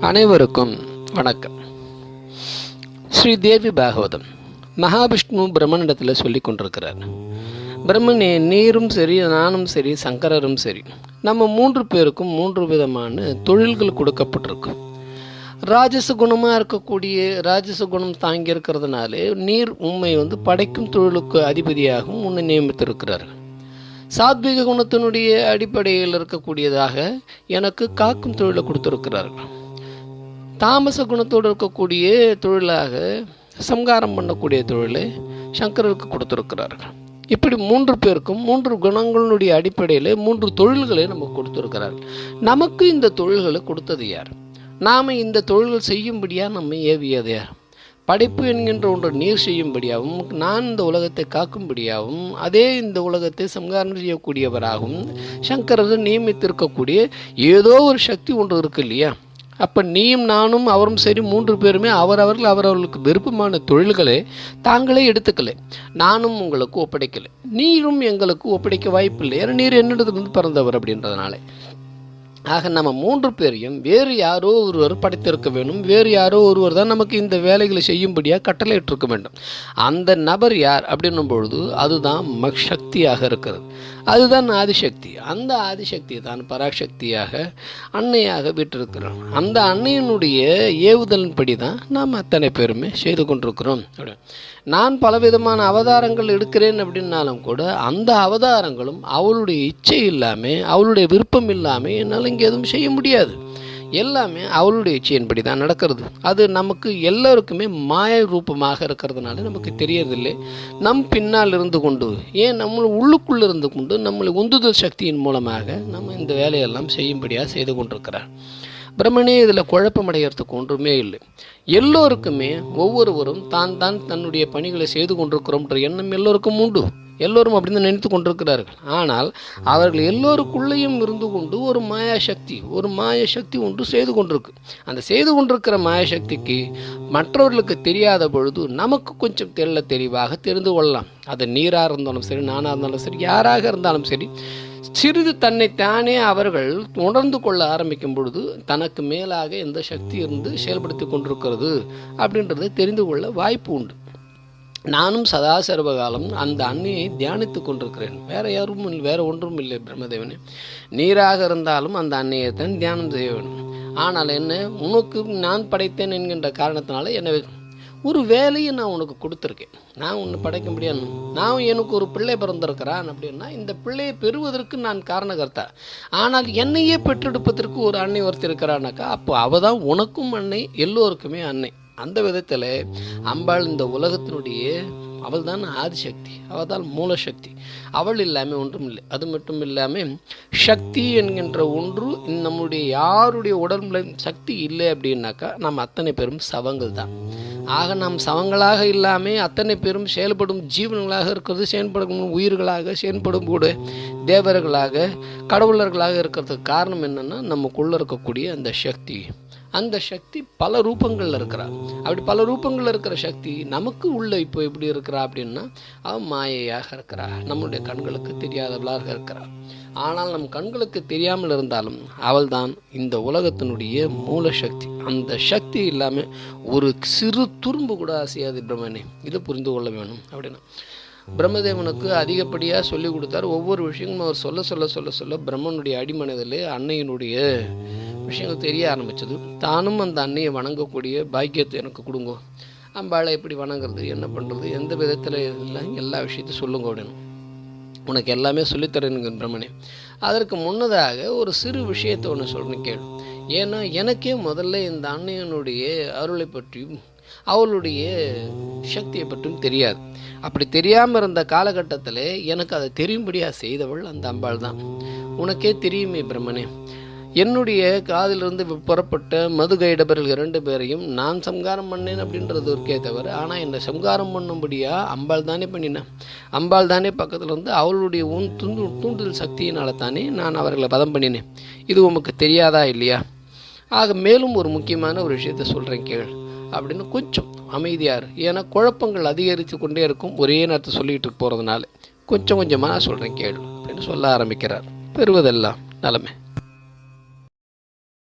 அனைவருக்கும் வணக்கம். ஸ்ரீ தேவி பாகவதம். மகாவிஷ்ணு பிரம்மனிடத்தில் சொல்லி கொண்டிருக்கிறார். பிரம்மனே நீரும் சரி நானும் சரி சங்கரரும் சரி. நம்ம மூன்று பேருக்கும் மூன்று விதமான தொழில்கள் கொடுக்கப்பட்டிருக்கு. ராஜச குணமாக இருக்கக்கூடிய ராஜச குணம் தாங்கி இருக்கிறதுனாலே நீர் உண்மை வந்து படைக்கும் தொழிலுக்கு அதிபதியாகவும் உன்னை நியமித்திருக்கிறார்கள் சாத்விக குணத்தினுடைய அடிப்படையில் இருக்கக்கூடியதாக எனக்கு காக்கும் தொழிலை கொடுத்துருக்கிறார்கள். தாமச குணத்தோடு இருக்கக்கூடிய தொழிலாக சம்காரம் பண்ணக்கூடிய தொழிலை சங்கரருக்கு கொடுத்துருக்கிறார்கள். இப்படி மூன்று பேருக்கும் மூன்று குணங்களுடைய அடிப்படையில் மூன்று தொழில்களை நமக்கு கொடுத்துருக்கிறார்கள். நமக்கு இந்த தொழில்களை கொடுத்தது யார்? நாம் இந்த தொழில்கள் செய்யும்படியாக நம்ம ஏவியது யார்? படைப்பு என்கின்ற ஒன்று நீர் செய்யும்படியாகவும் நான் இந்த உலகத்தை காக்கும்படியாகவும் அதே இந்த உலகத்தை சம்காரம் செய்யக்கூடியவராகவும் சங்கரர் நியமித்திருக்கக்கூடிய ஏதோ ஒரு சக்தி ஒன்று இருக்கு இல்லையா? அப்போ நீயும் நானும் அவரும் சரி மூன்று பேருமே அவரவர்கள் அவரவர்களுக்கு விருப்பமான தொழில்களை தாங்களே எடுத்துக்கலை. நானும் உங்களுக்கு ஒப்படைக்கலை. நீரும் எங்களுக்கு ஒப்படைக்க வாய்ப்பில்லை. ஏன்னா நீர் என்னிடத்திலிருந்து பிறந்தவர் அப்படின்றதுனால. ஆக நம்ம மூன்று பேரையும் வேறு யாரோ ஒருவர் படைத்திருக்க வேண்டும். வேறு யாரோ ஒருவர் தான் நமக்கு இந்த வேலைகளை செய்யும்படியாக கட்டளையிட்டிருக்க வேண்டும். அந்த நபர் யார் அப்படின்னும் பொழுது அதுதான் மக்சக்தியாக இருக்கிறது. அதுதான் ஆதிசக்தி. அந்த ஆதிசக்தி தான் பராசக்தியாக அன்னையாக விட்டிருக்கிறோம். அந்த அன்னையினுடைய ஏவுதலின்படி தான் நாம் அத்தனை பேருமே செய்து கொண்டிருக்கிறோம். நான் பலவிதமான அவதாரங்கள் எடுக்கிறேன் அப்படின்னாலும் கூட அந்த அவதாரங்களும் அவளுடைய இச்சை இல்லாமல் அவளுடைய விருப்பம் இல்லாமல் என்னால் இங்கே எதுவும் செய்ய முடியாது. எல்லாமே அவளுடைய இச்சையின்படி தான் நடக்கிறது. அது நமக்கு எல்லோருக்குமே மாய ரூபமாக இருக்கிறதுனால நமக்கு தெரியறதில்லை. நம் பின்னால் இருந்து கொண்டு ஏன் நம்ம உள்ளுக்குள்ளே இருந்து கொண்டு நம்மளை உந்துதல் சக்தியின் மூலமாக நம்ம இந்த வேலையெல்லாம் செய்யும்படியாக செய்து கொண்டிருக்கிறார். பிரம்மனே இதில் குழப்பமடைகிறதுக்கு ஒன்றுமே இல்லை. எல்லோருக்குமே ஒவ்வொருவரும் தான் தான் தன்னுடைய பணிகளை செய்து கொண்டிருக்கிறோம்ன்ற எண்ணம் எல்லோருக்கும் உண்டு. எல்லோரும் அப்படின்னு நினைத்து கொண்டிருக்கிறார்கள். ஆனால் அவர்கள் எல்லோருக்குள்ளேயும் இருந்து கொண்டு ஒரு மாயாசக்தி ஒரு மாயசக்தி ஒன்று செய்து கொண்டிருக்கு. அந்த செய்து கொண்டிருக்கிற மாயசக்திக்கு மற்றவர்களுக்கு தெரியாத பொழுது நமக்கு கொஞ்சம் தெள்ள தெளிவாக தெரிந்து கொள்ளலாம். அது நீராக இருந்தாலும் சரி நானாக இருந்தாலும் சரி யாராக இருந்தாலும் சரி சிறிது தன்னை தானே அவர்கள் உணர்ந்து கொள்ள ஆரம்பிக்கும் பொழுது தனக்கு மேலாக எந்த சக்தி இருந்து செயல்படுத்தி கொண்டிருக்கிறது அப்படின்றத தெரிந்து கொள்ள வாய்ப்பு உண்டு. நானும் சதா சர்வகாலம் அந்த அன்னையை தியானித்து கொண்டிருக்கிறேன். வேற யாரும் இல்லை வேற ஒன்றும் இல்லை பிரம்மதேவனே. நீராக இருந்தாலும் அந்த அன்னையை தான் தியானம் செய்ய வேண்டும். ஆனால் என்ன உனக்கு நான் படைத்தேன் என்கின்ற காரணத்தினால என்ன ஒரு வேலையை நான் உனக்கு கொடுத்துருக்கேன். நான் ஒன்று படைக்க முடியாது. நான் எனக்கு ஒரு பிள்ளை பிறந்திருக்கிறான் அப்படின்னா இந்த பிள்ளையை பெறுவதற்கு நான் காரணகர்த்தா. ஆனால் என்னையே பெற்றெடுப்பதற்கு ஒரு அன்னை ஒருத்தர் இருக்கிறானாக்கா அப்போ அவள் தான் உனக்கும் அன்னை எல்லோருக்குமே அன்னை. அந்த விதத்தில் அம்பாள் இந்த உலகத்தினுடைய அவள் தான் ஆதிசக்தி அவள் தான் மூலசக்தி. அவள் இல்லாமல் ஒன்றும் இல்லை. அது மட்டும் இல்லாமல் சக்தி என்கின்ற ஒன்று நம்முடைய யாருடைய உடம்புல சக்தி இல்லை அப்படின்னாக்கா நம்ம அத்தனை பேரும் சவங்கள் தான். ஆக நாம் சவங்களாக இல்லாமல் அத்தனை பேரும் செயல்படும் ஜீவன்களாக இருக்கிறது செயல்படும் உயிர்களாக செயல்படும் கூட தேவர்களாக கடவுளர்களாக இருக்கிறதுக்கு காரணம் என்னென்னா நமக்குள்ளே இருக்கக்கூடிய அந்த சக்தி. அந்த சக்தி பல ரூபங்களில் இருக்கிறா அப்படி பல ரூபங்களில் இருக்கிற சக்தி நமக்கு உள்ள இப்போ எப்படி இருக்கிறா அப்படின்னா அவன் மாயையாக இருக்கிறா நம்முடைய கண்களுக்கு தெரியாதவளாக இருக்கிறா ஆனால் நம் கண்களுக்கு தெரியாமல் இருந்தாலும் அவள் தான் இந்த உலகத்தினுடைய மூல சக்தி. அந்த சக்தி இல்லாமல் ஒரு சிறு துரும்பு கூட அசையாது பிரம்மனே. இதை புரிந்து கொள்ள வேணும் அப்படின்னா. பிரம்மதேவனுக்கு அதிகப்படியாக சொல்லி கொடுத்தார். ஒவ்வொரு விஷயமும் அவர் சொல்ல சொல்ல சொல்ல சொல்ல பிரம்மனுடைய அடிமனதில் அன்னையினுடைய விஷயங்கள் தெரிய ஆரம்பித்தது தானும் அந்த அன்னையை வணங்கக்கூடிய பாக்கியத்தை எனக்கு கொடுங்க. அம்பாளை எப்படி வணங்குறது என்ன பண்ணுறது எந்த விதத்தில் இல்லை எல்லா விஷயத்தையும் சொல்லுங்க அப்படின்னு. உனக்கு எல்லாமே சொல்லித்தரேனுங்க பிரம்மனே. அதற்கு முன்னதாக ஒரு சிறு விஷயத்தை ஒன்று சொல்கிறேன் கேள். ஏன்னா எனக்கே முதல்ல இந்த அன்னையனுடைய அருளை பற்றியும் அவளுடைய சக்தியை பற்றியும் தெரியாது. அப்படி தெரியாமல் இருந்த காலகட்டத்தில் எனக்கு அதை தெரியும்படியாக செய்தவள் அந்த அம்பாள் தான். உனக்கே தெரியுமே பிரம்மனே. என்னுடைய காதிலிருந்து புறப்பட்ட மது கைடபர்கள் இரண்டு பேரையும் நான் சம்காரம் பண்ணேன் அப்படின்றது இருக்கே தவிர ஆனால் என்னை சம்காரம் பண்ணும்படியாக அம்பாள் தானே பண்ணினேன் அம்பாள் தானே பக்கத்தில் வந்து அவளுடைய உன் தூண்டு தூண்டுதல் சக்தியினால தானே நான் அவர்களை பதம் பண்ணினேன். இது உமக்கு தெரியாதா இல்லையா? ஆக மேலும் ஒரு முக்கியமான ஒரு விஷயத்த சொல்கிறேன் கேள் அப்படின்னு கொஞ்சம் அமைதியார் ஏன்னா குழப்பங்கள் அதிகரித்து கொண்டே இருக்கும் ஒரே நேரத்தை சொல்லிட்டு போகிறதுனால கொஞ்சம் கொஞ்சமாக நான் சொல்கிறேன் கேள் அப்படின்னு சொல்ல ஆரம்பிக்கிறார். பெறுவதெல்லாம் நிலமை.